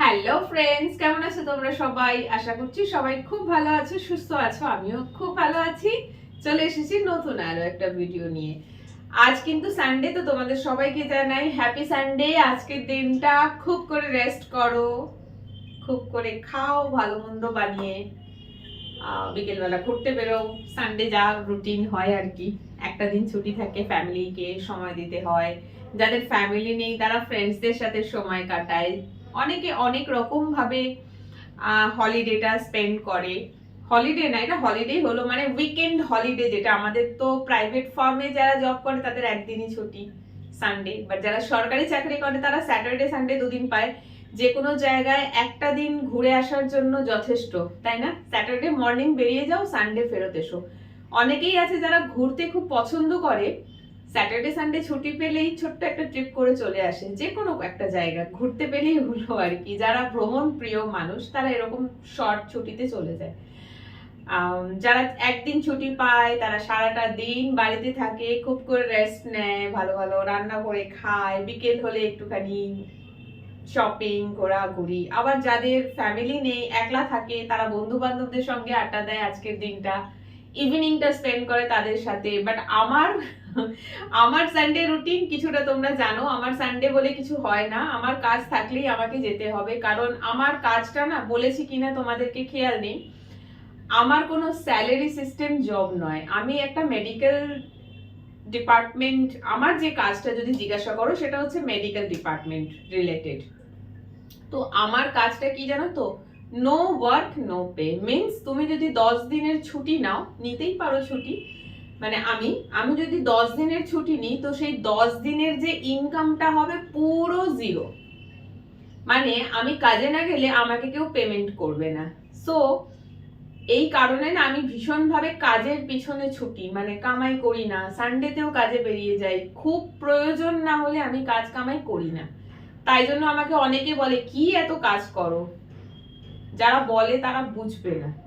Hello friends কেমন আছো তোমরা সবাই? আশা করছি সবাই খুব ভালো আছো, সুস্থ আছো, আমিও খুব ভালো আছি। চলে এসেছি নতুন আরও একটা ভিডিও নিয়ে। আজ কিন্তু সানডে তো তোমাদের সবাইকে জানাই হ্যাপি সানডে আজকের দিনটা খুব করে রেস্ট করো, খুব করে খাও, ভালো মন্দ বানিয়ে। বিকেলবেলা ঘুরতে বেরো সানডে যা রুটিন হয় আর কি। একটা দিন ছুটি থাকে ফ্যামিলিকে সময় দিতে হয়। যাদের ফ্যামিলি নেই, তারা ফ্রেন্ডসদের সাথে সময় কাটায়। অনেকে অনেক রকম ভাবে হলিডেটা স্পেন্ড করে। হলিডে না, এটা হলিডে হলো মানে উইকেন্ড হলিডে যেটা আমাদের তো প্রাইভেট ফার্মে যারা জব করে, তাদের একদিনই ছুটি সানডে বাট যারা সরকারি চাকরি করে, তারা স্যাটারডে সানডে দুদিন পায়। যে কোনো জায়গায় একটা দিন ঘুরে আসার জন্য যথেষ্ট, তাই না? স্যাটারডে মর্নিং বেরিয়ে যাও সানডে ফেরত এসো। অনেকেই আছে যারা ঘুরতে খুব পছন্দ করে স্যাটারডে সানডে ছুটি পেলেই ছোট্ট একটা ট্রিপ করে চলে আসে যে কোনো একটা জায়গা, ঘুরতে পেলেই হলো আর কি। যারা ভ্রমণ প্রিয় মানুষ, তারা এরকম শর্ট ছুটিতে চলে যায়। যারা একদিন ছুটি পায়, তারা সারাটা দিন বাড়িতে থাকে, খুব করে রেস্ট নেয়, ভালো ভালো রান্না করে খায়, বিকেল হলে একটুখানি শপিং ঘোরাঘুরি। আবার যাদের ফ্যামিলি নেই, একলা থাকে, তারা বন্ধু বান্ধবদের সঙ্গে আড্ডা দেয় আজকের দিনটা। ইভিনিংটা স্পেন্ড করে তাদের সাথে। বাট আমার আমার সানডে রুটিন কিছুটা তোমরা জানো। আমার সানডে বলে কিছু হয় না। আমার কাজ থাকলেই আমাকে যেতে হবে। কারণ আমার কাজটা না, বলেছি কিনা তোমাদেরকে, খেয়াল নেই। আমার কোনো স্যালারি সিস্টেম জব নয়। আমি একটা মেডিকেল ডিপার্টমেন্ট আমার যে কাজটা যদি জিজ্ঞাসা করো, সেটা হচ্ছে মেডিকেল ডিপার্টমেন্ট রিলেটেড তো আমার কাজটা কি জানো তো? No work no pay means তুমি যদি দশ দিনের ছুটি নাও, নিতেই পারো ছুটি। মানে আমি আমি যদি দশ দিনের ছুটি নিই, তো সেই দশ দিনের যে ইনকামটা হবে পুরো জিরো মানে আমি কাজে না গেলে আমাকে কেউ পেমেন্ট করবে না। সো এই কারণে না আমি ভীষণভাবে কাজের পিছনে ছুটি। মানে কামাই করি না। সানডেতেও কাজে বেরিয়ে যাই। খুব প্রয়োজন না হলে আমি কাজ কামাই করি না। তাই জন্য আমাকে অনেকে বলে, কি এত কাজ করো? যারা বলে তারা বুঝবে না।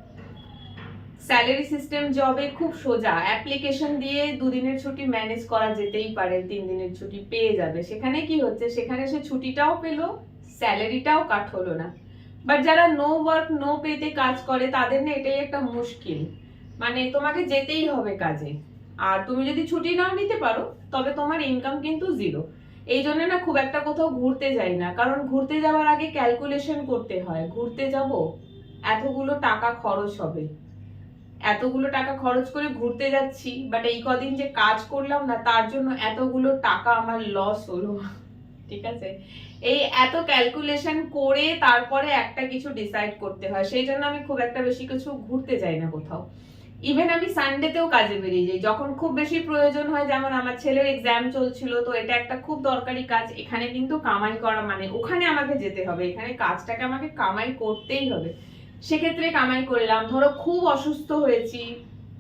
স্যালারি সিস্টেম জবে খুব সোজা। অ্যাপ্লিকেশন দিয়ে দুদিনের ছুটি ম্যানেজ করা যেতেই পারে, তিন দিনের ছুটি পেয়ে যাবে। সেখানে কি হচ্ছে? সেখানে সে ছুটিটাও পেল স্যালারিটাও কাট হলো না। বাট যারা নো ওয়ার্ক নো পেতে কাজ করে, তাদের না এটাই একটা মুশকিল। মানে তোমাকে যেতেই হবে কাজে। আর তুমি যদি ছুটি নাও নিতে পারো, তবে তোমার ইনকাম কিন্তু জিরো এই জন্য না খুব একটা কোথাও ঘুরতে যাই না কারণ ঘুরতে যাওয়ার আগে ক্যালকুলেশন করতে হয়। ঘুরতে যাব, এতগুলো টাকা খরচ হবে। এতগুলো টাকা খরচ করে ঘুরতে যাচ্ছি বাট এই কদিন যে কাজ করলাম না, তার জন্য এতগুলো টাকা আমার লস হলো। ঠিক আছে? এই এত ক্যালকুলেশন করে তারপরে একটা কিছু ডিসাইড করতে হয়। সেই জন্য আমি খুব একটা বেশি কিছু ঘুরতে যাই না কোথাও। ইভেন আমি সানডেতেও কাজে বেরিয়ে যাই। যখন খুব বেশি প্রয়োজন হয়, যেমন আমার ছেলের এক্সাম চলছিল, তো এটা একটা খুব দরকারি কাজ। এখানে কিন্তু কামাই করা মানে ওখানে আমাকে যেতে হবে। এখানে কাজটাকে আমাকে কামাই করতেই হবে। সেক্ষেত্রে কামাই করলাম। ধরো খুব অসুস্থ হয়েছি,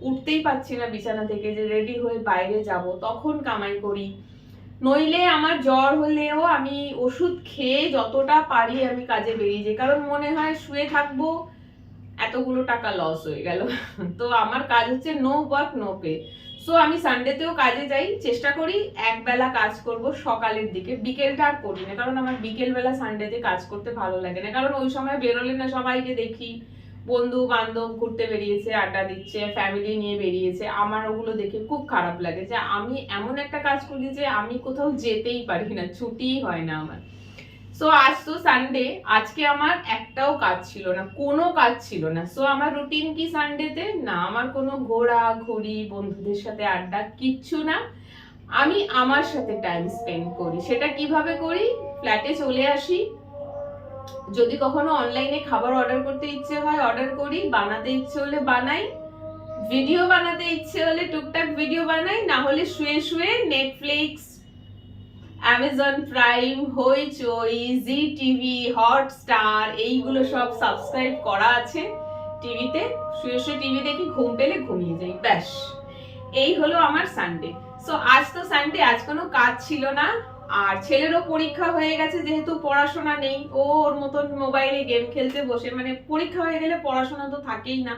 উঠতেই পারছি না বিছানা থেকে যে রেডি হয়ে বাইরে যাব, তখন কামাই করি। নইলে আমার জ্বর হলেও আমি ওষুধ খেয়ে যতটা পারি আমি কাজে বেরিয়ে যাই। কারণ মনে হয় শুয়ে থাকব এতগুলো টাকা লস হয়ে গেল। তো আমার কাজ হচ্ছে no work no pay so আমি সানডেতেও কাজে যাই, চেষ্টা করি এক বেলা কাজ করব, সকালের দিকে। বিকেলটা আর করি না, কারণ আমার বিকেল বেলা সানডেতে কাজ করতে ভালো লাগে না। কারণ ওই সময় বেরোলে না, সবাইকে দেখি বন্ধু বান্ধব ঘুরতে বেরিয়েছে, আড্ডা দিচ্ছে ফ্যামিলি নিয়ে বেরিয়েছে। আমার ওগুলো দেখে খুব খারাপ লাগে যে, আমি এমন একটা কাজ করি যে, আমি কোথাও যেতেই পারি না, ছুটিই হয় না আমার। সো আজ তো সানডে আজকে আমার একটাও কাজ ছিল না, কোনো কাজ ছিল না। সো আমার রুটিন কি সানডেতে না, আমার কোনো ঘোরা, ঘুরি, বন্ধুদের সাথে আড্ডা, কিচ্ছু না। আমি আমার সাথে টাইম স্পেন্ড করি। সেটা কীভাবে করি? ফ্ল্যাটে চলে আসি। যদি কখনো অনলাইনে খাবার অর্ডার করতে ইচ্ছে হয় অর্ডার করি। বানাতে ইচ্ছে হলে বানাই। ভিডিও বানাতে ইচ্ছে হলে টুকটাক ভিডিও বানাই। না হলে শুয়ে শুয়ে Netflix Amazon Prime Hoichoi Zee TV Hotstar এইগুলো সব সাবস্ক্রাইব করা আছে টিভিতে। শুয়ে শুয়ে টিভি দেখি ঘুম পেলে ঘুমিয়ে যাই, ব্যাস। এই হলো আমার সানডে সো আজ তো সানডে আজ কোনো কাজ ছিল না। আর ছেলেরও পরীক্ষা হয়ে গেছে, যেহেতু পড়াশোনা নেই, ও ওর মতন মোবাইলে গেম খেলতে বসে মানে পরীক্ষা হয়ে গেলে পড়াশোনা তো থাকেই না।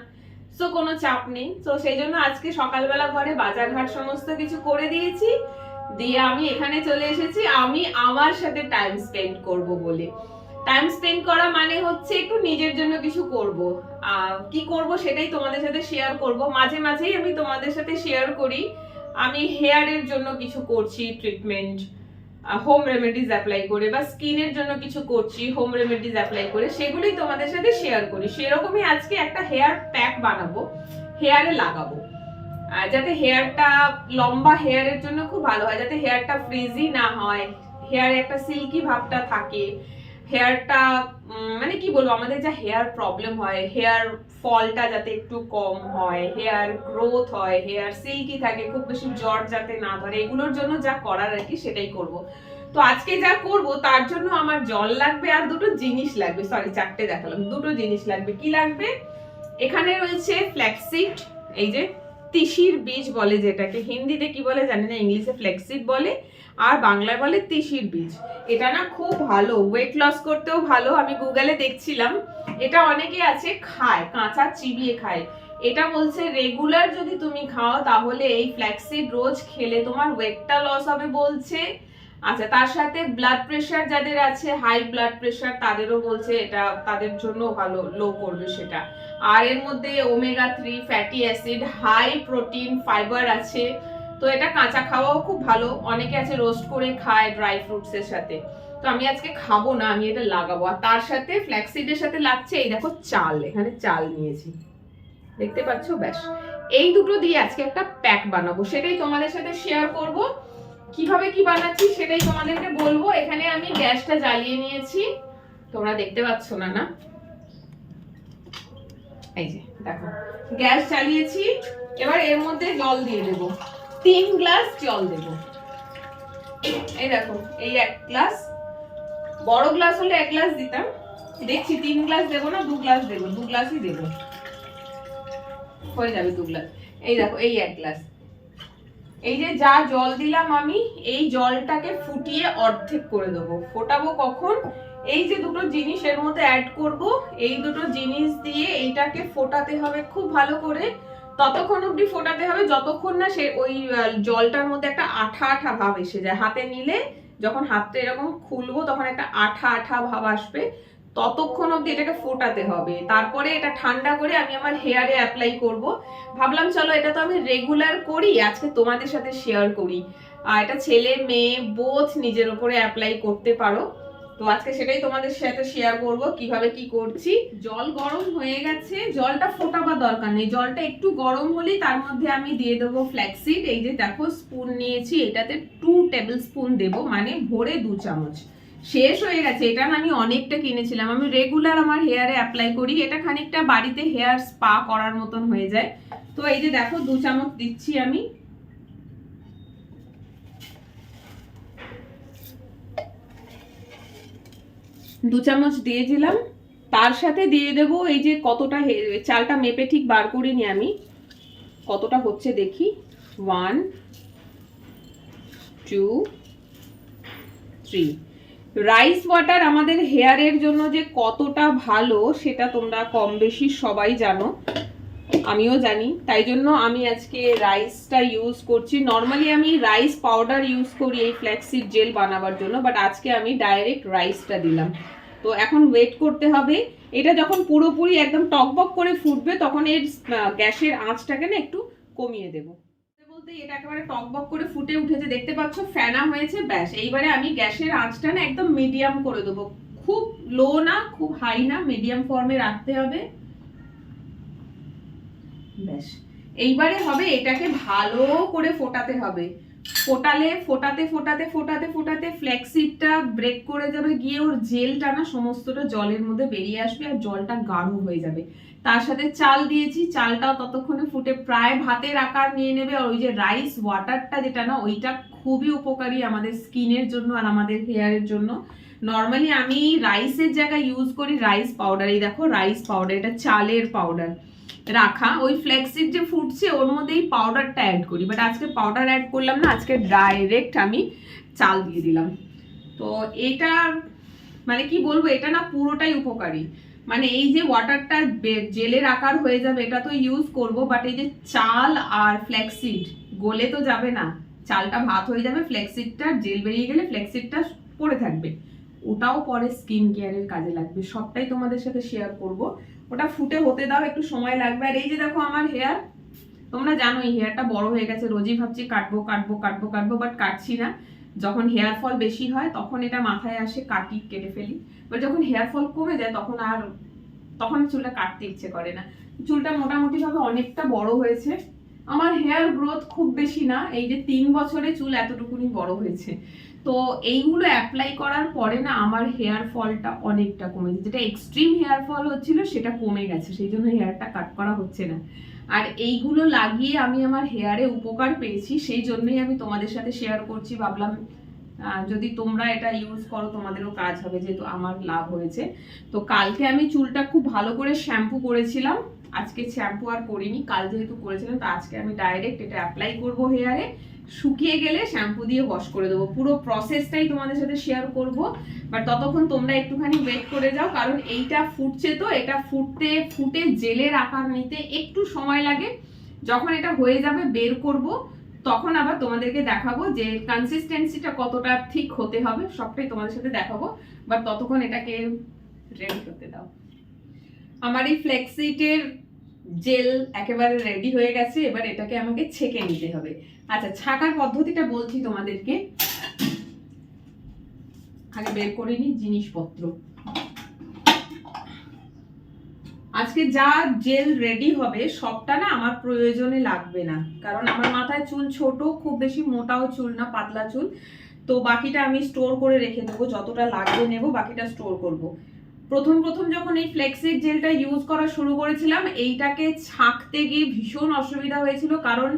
সো কোনো চাপ নেই। তো সেই জন্য আজকে সকালবেলা ঘরে বাজার ঘাট সমস্ত কিছু করে দিয়েছি। দিয়ে আমি এখানে চলে এসেছি, আমি আমার সাথে টাইম স্পেন্ড করব বলে। টাইম স্পেন্ড করা মানে হচ্ছে একটু নিজের জন্য কিছু করব। কি করব সেটাই তোমাদের সাথে শেয়ার করব। মাঝে মাঝেই আমি তোমাদের সাথে শেয়ার করি। আমি হেয়ারের জন্য কিছু করছি ট্রিটমেন্ট হোম রেমেডিজ অ্যাপ্লাই করে বা স্কিনের জন্য কিছু করছি হোম রেমেডিজ অ্যাপ্লাই করে, সেগুলোই তোমাদের সাথে শেয়ার করি। সেরকমই আজকে একটা হেয়ার প্যাক বানাবো হেয়ারে লাগাবো। যাতে হেয়ারটা লম্বা হেয়ারের জন্য খুব ভালো হয়, যাতে হেয়ারটা ফ্রিজি না হয়, হেয়ারে একটা সিল্কি ভাবটা থাকে। হেয়ারটা মানে কি বলব, আমাদের যা হেয়ার প্রবলেম হয়, হেয়ার ফলটা যাতে একটু কম হয়, হেয়ার গ্রোথ হয়, হেয়ার সিল্কি থাকে, খুব বেশি জ্বর যাতে না ধরে, এগুলোর জন্য যা করার আর কি সেটাই করব। তো আজকে যা করব, তার জন্য আমার জল লাগবে আর দুটো জিনিস লাগবে। সরি চারটে দেখালাম। দুটো জিনিস লাগবে। কি লাগবে? এখানে রয়েছে ফ্ল্যাক্সিড এই যে তিসির বীজ বলে যেটাকে। হিন্দিতে কি বলে জানি না, ইংলিশে ফ্লেক্সিড বলে, আর বাংলায় বলে তিসির বীজ। এটা না খুব ভালো ওয়েট লস করতেও ভালো, আমি গুগলে দেখছিলাম। এটা অনেকে আছে খায়, কাঁচা চিবিয়ে খায়। এটা বলছে রেগুলার যদি তুমি খাও তাহলে এই ফ্ল্যাক্সিড রোজ খেলে তোমার ওয়েটটা লস হবে, বলছে। আচ্ছা তার সাথে ব্লাড প্রেশার যাদের আছে হাই ব্লাড প্রেশার তাদেরও বলছে এটা তাদের জন্য ভালো লো করবে সেটা। আর এর মধ্যে omega three fatty acid high protein fibre আছে। তো এটা কাঁচা খাওয়াও খুব ভালো। অনেকে আছে রোস্ট করে খায় ড্রাই ফ্রুটস এর সাথে। তো আমি আজকে খাব না, আমি এটা লাগাবো। আর তার সাথে ফ্ল্যাক্সিডের সাথে লাগছে এই দেখো চাল, এখানে চাল নিয়েছি। দেখতে পাচ্ছো? ব্যাস। এই দুটো দিয়ে আজকে একটা প্যাক বানাবো। সেটাই তোমাদের সাথে শেয়ার করব। কীভাবে কি বানাচ্ছি সেটাই তোমাদেরকে বলব। এখানে আমি গ্যাসটা জ্বালিয়ে নিয়েছি। তোমরা দেখতে পাচ্ছ না না? এই যে, দেখো। গ্যাস চালিয়েছি এবার এর মধ্যে জল দিয়ে দেব। তিন গ্লাস জল দেব। এই দেখো, এই এক গ্লাস। বড় গ্লাস হলে এক গ্লাস দিতাম। দেখছি তিন গ্লাস দেবো না, দু গ্লাস দেবো, দু গ্লাসই দেবো। হয়ে যাবে দু গ্লাস। এই দেখো, এই এক গ্লাস। এই যে যা জল দিলাম আমি, এই জলটাকে ফুটিয়ে অর্ধেক করে দেবো। ফোটাবো কখন? এই যে দুটো জিনিস এর মধ্যে অ্যাড করব, এই দুটো জিনিস দিয়ে এইটাকে ফোটাতে হবে খুব ভালো করে। ততক্ষণ অবধি ফোটাতে হবে, যতক্ষণ না সে ওই জলটার মধ্যে একটা আঠা আঠা ভাব এসে যায়। হাতে নিলে যখন হাতটা এরকম খুলবো, তখন একটা আঠা আঠা ভাব আসবে। ততক্ষণ অবধি এটাকে ফোটাতে হবে। তারপরে এটা ঠান্ডা করে আমি আমার হেয়ারে অ্যাপ্লাই করব। ভাবলাম, চলো এটা তো আমি রেগুলার করি, আজকে তোমাদের সাথে শেয়ার করি। আর এটা ছেলে, মেয়ে বোথ নিজের ওপরে অ্যাপ্লাই করতে পারো। তো আজকে সেটাই তোমাদের সাথে শেয়ার করব, কীভাবে কি করছি। জল গরম হয়ে গেছে, জলটা ফোটাবার দরকার নেই। জলটা একটু গরম হলেই তার মধ্যে আমি দিয়ে দেবো ফ্ল্যাক্সিড এই যে দেখো স্পুন নিয়েছি, এটাতে টু টেবিল স্পুন দেবো মানে ভরে দু চামচ। শেষ হয়ে গেছে। এটা না আমি অনেকটা কিনেছিলাম। আমি রেগুলার আমার হেয়ারে অ্যাপ্লাই করি। এটা খানিকটা বাড়িতে হেয়ার স্পা করার মতন হয়ে যায়। তো এই যে দেখো, দু চামচ দিচ্ছি আমি। দু চামচ দিয়ে দিলাম। তার সাথে দিয়ে দেব এই যে কতটা চালটা মেপে ঠিক বার করিনি আমি। কতটা হচ্ছে দেখি। One two three rice water আমাদের হেয়ারের জন্য যে কতটা ভালো সেটা তোমরা কম বেশি সবাই জানো। আমিও জানি, তাই জন্য আমি আজকে রাইসটা ইউজ করছি। নর্মালি আমি রাইস পাউডার ইউজ করি এই ফ্ল্যাক্সিড জেল বানাবার জন্য বাট আজকে আমি ডাইরেক্ট রাইসটা দিলাম। তো এখন ওয়েট করতে হবে। এটা যখন পুরোপুরি একদম টকবক করে ফুটবে, তখন এর গ্যাসের আঁচটাকে না একটু কমিয়ে দেবো। টকবক করে ফুটে উঠেছে, দেখতে ফেনা হয়েছে, ব্যাস। এইবারে আমি গ্যাসের আঁচটা না একদম মিডিয়াম করে দেবো। খুব লো না, খুব হাই না মিডিয়াম ফর্মে রাখতে হবে। ব্যাস। এইবারে হবে এটাকে ভালো করে ফোটাতে হবে। ফোটালে, ফোটাতে ফোটাতে ফোটাতে ফোটাতে ফ্ল্যাক্সিডটা ব্রেক করে যাবে, গিয়ে ওর জেলটা না সমস্তটা জলের মধ্যে বেরিয়ে আসবে আর জলটা গাঢ় হয়ে যাবে। তার সাথে চাল দিয়েছি, চালটাও ততক্ষণে ফুটে প্রায় ভাতের আকার নিয়ে নেবে। আর ওই যে রাইস ওয়াটারটা যেটা না, ওইটা খুবই উপকারী আমাদের স্কিনের জন্য আর আমাদের হেয়ারের জন্য। নর্মালি আমি রাইসের জায়গায় ইউজ করি রাইস পাউডার এই দেখো রাইস পাউডার এটা চালের পাউডার রাখা। ওই ফ্লেক্সিড যে ফুটছে, ওর মধ্যেই পাউডারটা অ্যাড করি। বাট আজকে পাউডার অ্যাড করলাম না, আজকে ডাইরেক্ট আমি চাল দিয়ে দিলাম। তো এটা মানে কি বলব, এটা না পুরোটাই উপকারী। মানে এই যে ওয়াটারটা জেলের আকার হয়ে যাবে, এটা তো ইউজ করব বাট এই যে চাল আর ফ্ল্যাক্সিড গলে তো যাবে না। চালটা ভাত হয়ে যাবে ফ্ল্যাক্সিডটা জেল বেরিয়ে গেলে ফ্ল্যাক্সিডটা পড়ে থাকবে। ওটাও পরে স্কিন কেয়ারের কাজে লাগবে, সবটাই তোমাদের সাথে শেয়ার করব। ওটা ফুটে হতে দাও, একটু সময় লাগবে। আর এই যে দেখো আমার হেয়ার তোমরা জানো এই হেয়ারটা বড় হয়ে গেছে, রোজই ভাবছি কাটবো কাটবো কাটবো কাটবো বাট কাটছি না। যখন হেয়ার ফল বেশি হয়, তখন এটা মাথায় আসে কাটি, কেটে ফেলি। বাট যখন হেয়ার ফল কমে যায়, তখন আর, তখন চুলটা কাটতে ইচ্ছে করে না। চুলটা মোটামুটি ভাবে অনেকটা বড় হয়েছে। আমার হেয়ার গ্রোথ খুব বেশি না, এই যে তিন বছরে চুল এতটুকুনি বড় হয়েছে। তো এইগুলো অ্যাপ্লাই করার পরে না, আমার হেয়ার ফলটা অনেকটা কমেছে যেটা এক্সট্রিম হেয়ার ফল হচ্ছিল, সেটা কমে গেছে। সেই জন্য হেয়ারটা কাট করা হচ্ছে না। আর এইগুলো লাগিয়ে আমি আমার হেয়ারে উপকার পেয়েছি, সেই জন্যই আমি তোমাদের সাথে শেয়ার করছি। ভাবলাম যদি তোমরা এটা ইউজ করো, তোমাদেরও কাজ হবে, যেহেতু আমার লাভ হয়েছে। তো কালকে আমি চুলটা খুব ভালো করে শ্যাম্পু করেছিলাম। আজকে শ্যাম্পু আর করিনি, কাল যেহেতু করেছিলাম, তো আজকে আমি ডাইরেক্ট এটা অ্যাপ্লাই করব হেয়ারে। শুকিয়ে গেলে শ্যাম্পু দিয়ে ওয়াশ করে দেবো। পুরো প্রসেসটাই তোমাদের সাথে শেয়ার করব। বাট ততক্ষণ তোমরা একটুখানি ওয়েট করে যাও, কারণ এইটা ফুটছে তো, এটা ফুটতে, ফুটে জেলের আকার নিতে একটু সময় লাগে। যখন এটা হয়ে যাবে, বের করব, তখন আবার তোমাদেরকে দেখাবো যে কনসিস্টেন্সিটা কতটা ঠিক হতে হবে, সবটাই তোমাদের সাথে দেখাবো। বাট ততক্ষণ এটাকে রেডি করতে দাও। আমার এই ফ্লেক্সিটের জেল একেবারে রেডি হয়ে গেছে, এবার এটাকে আমাকে ছেঁকে নিতে হবে। আচ্ছা ছাকার পদ্ধতিটা বলছি তোমাদেরকে। আগে বের করে নিই জিনিসপত্র। আজকে যা জেল রেডি হবে, সবটা না আমার প্রয়োজনে লাগবে না। কারণ আমার মাথায় চুল ছোট, খুব বেশি মোটাও চুল না, পাতলা চুল। তো বাকিটা আমি স্টোর করে রেখে দেবো, যতটা লাগবে নেব, বাকিটা স্টোর করব। প্রথম প্রথম যখন এই ফ্লেক্সিক জেলটা ইউজ করা শুরু করেছিলাম, এইটাকে ছাঁকতে গিয়ে ভীষণ অসুবিধা হয়েছিল। কারণ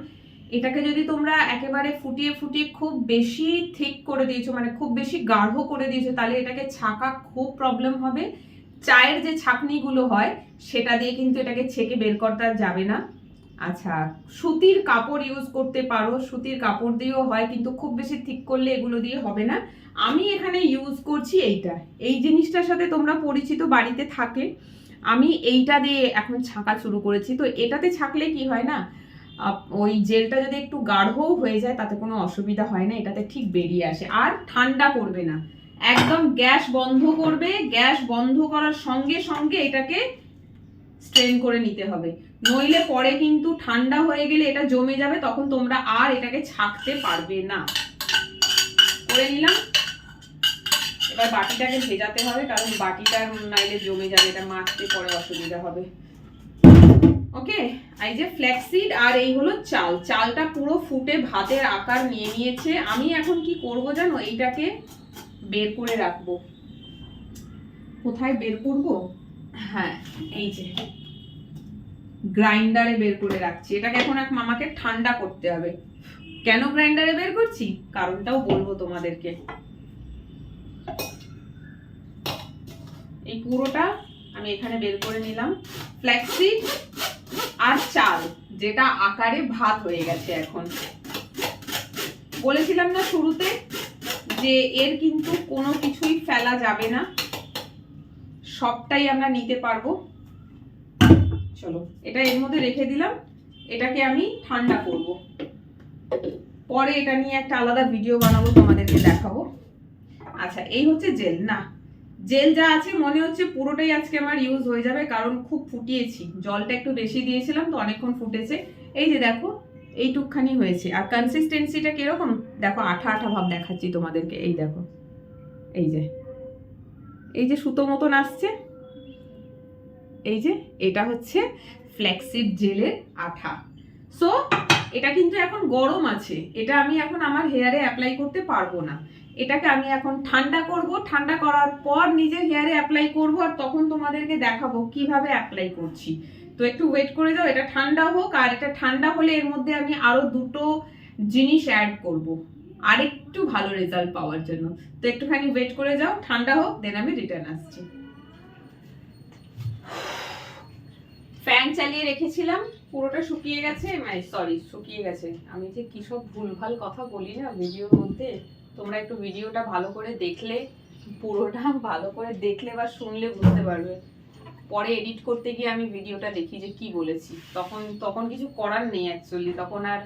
এটাকে যদি তোমরা একেবারে ফুটিয়ে ফুটিয়ে খুব বেশি থিক করে দিয়েছ মানে খুব বেশি গাঢ় করে দিয়েছ, তাহলে এটাকে ছাঁকা খুব প্রবলেম হবে। চায়ের যে ছাঁকনিগুলো হয়, সেটা দিয়ে কিন্তু এটাকে ছেঁকে বের করতে যাবে না। আচ্ছা সুতির কাপড় ইউজ করতে পারো, সুতির কাপড় দিয়েও হয়, কিন্তু খুব বেশি ঠিক করলে এগুলো দিয়ে হবে না। আমি এখানে ইউজ করছি এইটা। এই জিনিসটার সাথে তোমরা পরিচিত বাড়িতে থাকে। আমি এইটা দিয়ে এখন ছাঁকা শুরু করেছি। তো এটাতে ছাঁকলে কি হয় না? ওই জেলটা যদি একটু গাঢ়ও হয়ে যায়, তাতে কোনো অসুবিধা হয় না, এটাতে ঠিক বেরিয়ে আসে। আর ঠান্ডা করবে না। একদম গ্যাস বন্ধ করবে। গ্যাস বন্ধ করার সঙ্গে সঙ্গে এটাকে স্ট্রেন করে নিতে হবে। নইলে পরে কিন্তু ঠান্ডা হয়ে গেলে এটা জমে যাবে, তখন তোমরা আর এটাকে ছাকতে পারবে না। করে নিলাম। এবার বাটিটাকে ভেজাতে হবে, কারণ বাটিটা নাইলে জমে যাবে, এটা মাখতে পরে অসুবিধা হবে। ওকে, এই যে ফ্ল্যাক্সিড আর এই হলো চাল। চালটা পুরো ফুটে ভাতের আকার নিয়ে নিয়েছে। আমি এখন কি করব জানো? এইটাকে বের করে রাখব। কোথায় বের করব? হ্যাঁ এই যে। গ্রাইন্ডারে বের করে রাখছি। এটাকে এখন এক মামাকে ঠান্ডা করতে হবে। কেন গ্রাইন্ডারে বের করছি? কারণটাও বলব তোমাদেরকে। এই পুরোটা আমি এখানে বের করে নিলাম। ফ্ল্যাক্সিড আর চাল, যেটা আকারে ভাত হয়ে গেছে এখন। বলেছিলাম না শুরুতে যে এর কিন্তু কোনো কিছুই ফেলা যাবে না। সবটাই আমরা নিতে পারব। চলো, এটা এর মধ্যে রেখে দিলাম। এটাকে আমি ঠান্ডা করব। পরে এটা নিয়ে একটা আলাদা ভিডিও বানাবো, তোমাদেরকে দেখাবো। আচ্ছা এই হচ্ছে জেল না জেল যা আছে মনে হচ্ছে পুরোটাই আজকে আমার ইউজ হয়ে যাবে, কারণ খুব ফুটিয়েছি। জলটা একটু বেশি দিয়েছিলাম, তো অনেকক্ষণ ফুটেছে। এই যে দেখো, এইটুকখানি হয়েছে। আর কনসিস্টেন্সিটা কীরকম? দেখো, আঠা আঠা ভাব দেখাচ্ছি তোমাদেরকে। এই দেখো, এই যে এই যে সুতো মতন আসছে। এই যে, এটা হচ্ছে ফ্ল্যাক্সিড জেলের আঠা। সো এটা কিন্তু এখন গরম আছে। এটা আমি এখন আমার হেয়ারে অ্যাপ্লাই করতে পারব না। এটাকে আমি এখন ঠান্ডা করব। ঠান্ডা করার পর নিজের হেয়ারে অ্যাপ্লাই করব আর তখন তোমাদেরকে দেখাবো কীভাবে অ্যাপ্লাই করছি। তো একটু ওয়েট করে যাও, এটা ঠান্ডা হোক আর এটা ঠান্ডা হলে এর মধ্যে আমি আরও দুটো জিনিস অ্যাড করব। আরেকটু ভালো রেজাল্ট পাওয়ার জন্য। তো একটুখানি ওয়েট করে যাও, ঠান্ডা হোক দেন আমি রিটার্ন আসছি। ফ্যান চালিয়ে রেখেছিলাম, পুরোটা শুকিয়ে গেছে মানে সরি শুকিয়ে গেছে। আমি যে কি সব ভুলভাল কথা বলি না ভিডিওর মধ্যে, তোমরা একটু ভিডিওটা ভালো করে দেখলে, পুরোটা ভালো করে দেখলে বা শুনলে বুঝতে পারবে। পরে এডিট করতে গিয়ে আমি ভিডিওটা দেখি যে কি বলেছি। তখন তখন কিছু করার নেই অ্যাকচুয়ালি তখন আর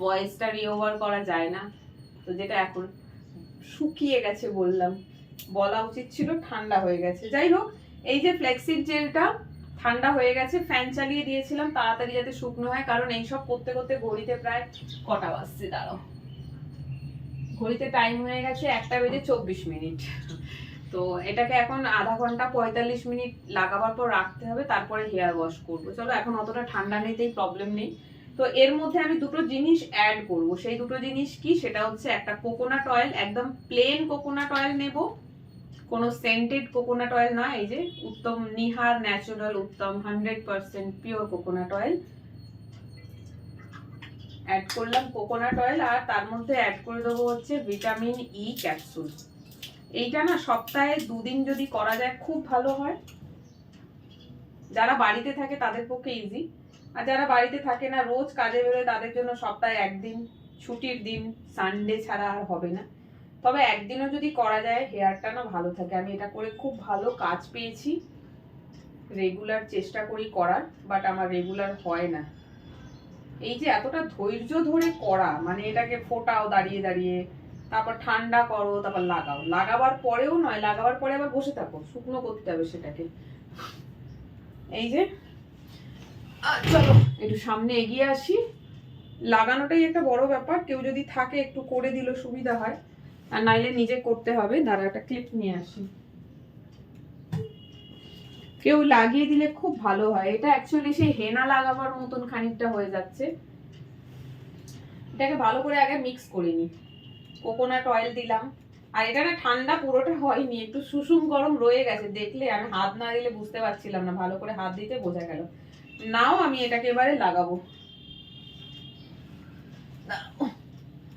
ভয়েসটা রিওভার করা যায় না। তো যেটা এখন শুকিয়ে গেছে বললাম। বলা উচিত ছিল ঠান্ডা হয়ে গেছে। যাই হোক, এই যে ফ্লেক্সিড জেলটা ঠান্ডা হয়ে গেছে ফ্যান চালিয়ে দিয়েছিলাম, তাড়াতাড়ি যাতে শুকনো হয়, কারণ এইসব করতে করতে ঘড়িতে প্রায় কটা বাজছে, দাঁড়াও। ঘড়িতে টাইম হয়ে গেছে একটা বেজে চব্বিশ মিনিট। তো এটাকে এখন আধা ঘণ্টা পঁয়তাল্লিশ মিনিট লাগাবার পর রাখতে হবে, তারপরে হেয়ার ওয়াশ করব। চলো, এখন অতটা ঠান্ডা নেই প্রবলেম নেই। তো এর মধ্যে আমি দুটো জিনিস অ্যাড করব। সেই দুটো জিনিস কি? সেটা হচ্ছে একটা কোকোনাট অয়েল একদম প্লেন কোকোনাট অয়েল নেব। কোনো সেন্টেড কোকোনাট অয়েল নয় এই যে Uttam Nihar natural Uttam hundred percent pure coconut oil add করলাম কোকোনাট অয়েল আর তার মধ্যে অ্যাড করে দেবো হচ্ছে ভিটামিন ই ক্যাপসুল এইটা না সপ্তাহে দুদিন যদি করা যায় খুব ভালো হয়। যারা বাড়িতে থাকে তাদের পক্ষে ইজি আর যারা বাড়িতে থাকে না, রোজ কাজে বেরোয় তাদের জন্য সপ্তাহে একদিন, ছুটির দিন সানডে ছাড়া আর হবে না। তবে একদিনও যদি করা যায় হেয়ারটা না ভালো থাকে। আমি এটা করে খুব ভালো কাজ পেয়েছি। রেগুলার চেষ্টা করি করার বাট আমার রেগুলার হয় না। এই যে এতটা ধৈর্য ধরে করা মানে এটাকে ফোটাও দাঁড়িয়ে দাঁড়িয়ে, তারপর ঠান্ডা করো, তারপর লাগাও। লাগাবার পরেও নয়, লাগাবার পরে আবার বসে থাকো। শুকনো করতে হবে সেটাকে। এই যে চলো, একটু সামনে এগিয়ে আসি। লাগানোটাই একটা বড় ব্যাপার। কেউ যদি থাকে, একটু করে দিল সুবিধা হয়। আর নাইলে নিজে করতে হবে। দাঁড়া একটা ক্লিপ নিয়ে আসি। কেউ লাগিয়ে দিলে খুব ভালো হয়। এটা অ্যাকচুয়ালি সেই হেনা লাগাবার মতন খানিকটা হয়ে যাচ্ছে। এটাকে ভালো করে আগে মিক্স করে নি। কোকোনাট অয়েল দিলাম। আর এটা না ঠান্ডা পুরোটা হয়নি, একটু সুষুম গরম রয়ে গেছে। দেখলে আমি হাত না দিলে বুঝতে পারছিলাম না, ভালো করে হাত দিতে বোঝা গেল। নাও আমি এটাকে এবারে লাগাবো।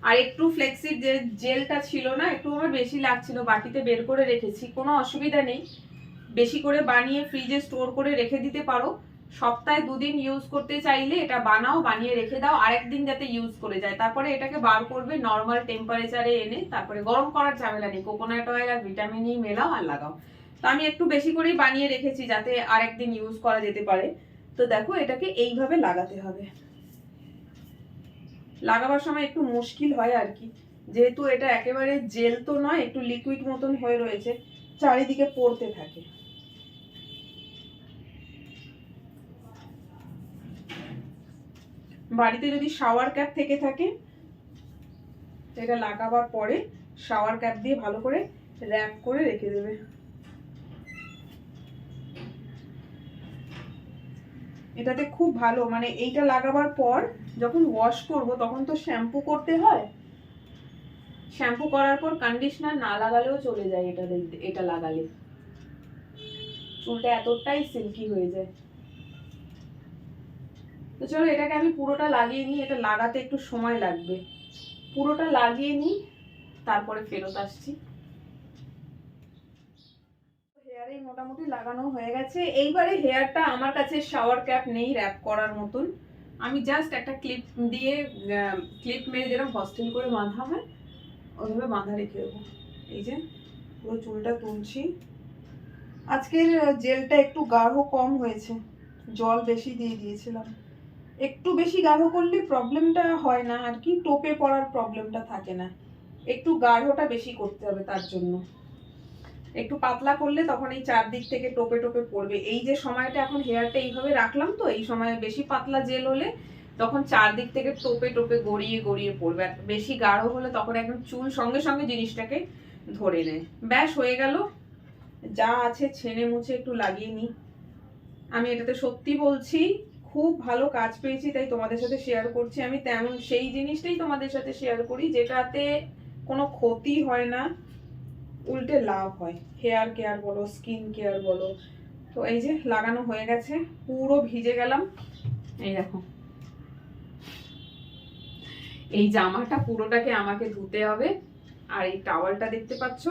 আর একটু ফ্লেক্সিড যে জেলটা ছিল না, একটু আমার বেশি লাগছিল, বাটিতে বের করে রেখেছি, কোনো অসুবিধা নেই। বেশি করে বানিয়ে ফ্রিজে স্টোর করে রেখে দিতে পারো। সপ্তাহে দুদিন ইউজ করতে চাইলে এটা বানাও, বানিয়ে রেখে দাও, আরেকদিন যাতে ইউজ করে যায়। তারপরে এটাকে বার করবে নর্মাল টেম্পারেচারে এনে, তারপরে গরম করার ঝামেলা নেই। কোকোনাট অয়েল আর ভিটামিন ই মেলাও আর লাগাও। তো আমি একটু বেশি করেই বানিয়ে রেখেছি যাতে আরেকদিন ইউজ করা যেতে পারে। তো দেখো এটাকে এইভাবে লাগাতে হবে। লাগাবার সময় একটু মুশকিল হয় আর কি। যেহেতু এটা একেবারে জেল তো নয়, একটু লিকুইড মতন হয়ে রয়েছে, চারিদিকে পড়তে থাকে। বাড়িতে যদি শাওয়ার ক্যাপ থেকে থাকে এটা লাগাবার পরে শাওয়ার ক্যাপ দিয়ে ভালো করে র্যাপ করে রেখে দেবে। এটাতে খুব ভালো মানে এইটা লাগাবার পর যখন ওয়াশ করব তখন তো শ্যাম্পু করতে হয়। শ্যাম্পু করার পর কন্ডিশনার না লাগালেও চলে যায় এটা এটা লাগালে। চুলটা এতটাই সিল্কি হয়ে যায়। তো চলো এটাকে আমি পুরোটা লাগিয়ে নিই, এটা লাগাতে একটু সময় লাগবে। পুরোটা লাগিয়ে নিই, তারপরে ফেরত আসছি। হেয়ারে মোটামুটি লাগানো হয়ে গেছে। এইবারে হেয়ারটা আমার কাছে শাওয়ার ক্যাপ নেই র্যাপ করার মতন। আমি জাস্ট একটা ক্লিপ দিয়ে ক্লিপ মেরে যেরকম হস্টেল করে বাঁধা হয়, ওইভাবে বাঁধা রেখে দেবো। এই যে, পুরো চুলটা তুলছি। আজকের জেলটা একটু গাঢ় কম হয়েছে, জল বেশি দিয়ে দিয়েছিলাম। একটু বেশি গাঢ় করলে প্রবলেমটা হয় না, আর কি, টোপে পড়ার প্রবলেমটা থাকে না। একটু গাঢ়টা বেশি করতে হবে তার জন্য। একটু পাতলা করলে তখন এই চারদিক থেকে টোপে টোপে পড়বে। এই যে সময়টা এখন হেয়ারটা এইভাবে রাখলাম তো, এই সময় বেশি পাতলা জেল হলে তখন চারদিক থেকে টোপে টোপে গড়িয়ে গড়িয়ে পড়বে। আর বেশি গাঢ় হলে তখন একদম চুল সঙ্গে সঙ্গে জিনিসটাকে ধরে নেয়। ব্যাস, হয়ে গেল। যা আছে ছেনে মুছে একটু লাগিয়ে নিই। আমি এটাতে সত্যি বলছি, খুব ভালো কাজ পেয়েছি, তাই তোমাদের সাথে শেয়ার করছি। আমি তেমন সেই জিনিসটাই তোমাদের সাথে শেয়ার করি, যেটাতে কোনো ক্ষতি হয় না। উল্টে লাভ হয়। হেয়ার কেয়ার বলো স্কিন কেয়ার বলো। তো এই যে লাগানো হয়ে গেছে, পুরো ভিজে গেলাম। এই দেখো। এই জামাটা পুরোটাকে আমাকে ধুতে হবে। আর এই টাওয়ালটা দেখতে পাচ্ছ?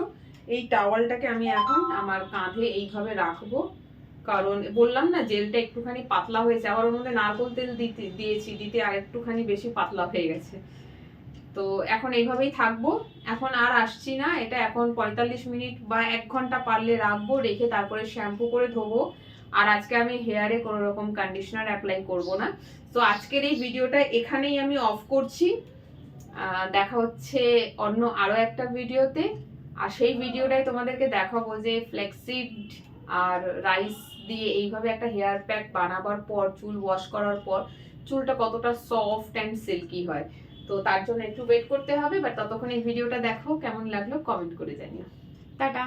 এই টাওয়ালটাকে আমি এখন আমার কাঁধে এইভাবে রাখব। কারণ বললাম না জেলটা একটুখানি পাতলা হয়েছে। আবার ওর মধ্যে নারকোল তেল দিতে, দিয়েছি। দিতে আর একটুখানি বেশি পাতলা হয়ে গেছে। তো এখন এইভাবেই থাকব। এখন আর আসছি না, এটা এখন পঁয়তাল্লিশ মিনিট বা এক ঘণ্টা পারলে রাখব, রেখে তারপরে শ্যাম্পু করে ধোবো। আর আজকে আমি হেয়ারে কোনো রকম কন্ডিশনার অ্যাপ্লাই করব না। তো আজকের এই ভিডিওটা এখানেই আমি অফ করছি। দেখা হচ্ছে অন্য আরও একটা ভিডিওতে। আর সেই ভিডিওটাই তোমাদেরকে দেখাবো যে ফ্লেক্সিড আর রাইস দিয়ে এইভাবে একটা হেয়ার প্যাক বানাবার পর, চুল ওয়াশ করার পর, চুলটা কতটা সফট অ্যান্ড সিল্কি হয়। তো তার জন্য একটু ওয়েট করতে হবে বাট ততক্ষণ এই ভিডিওটা দেখো, কেমন লাগল কমেন্ট করে জানিও। টাটা।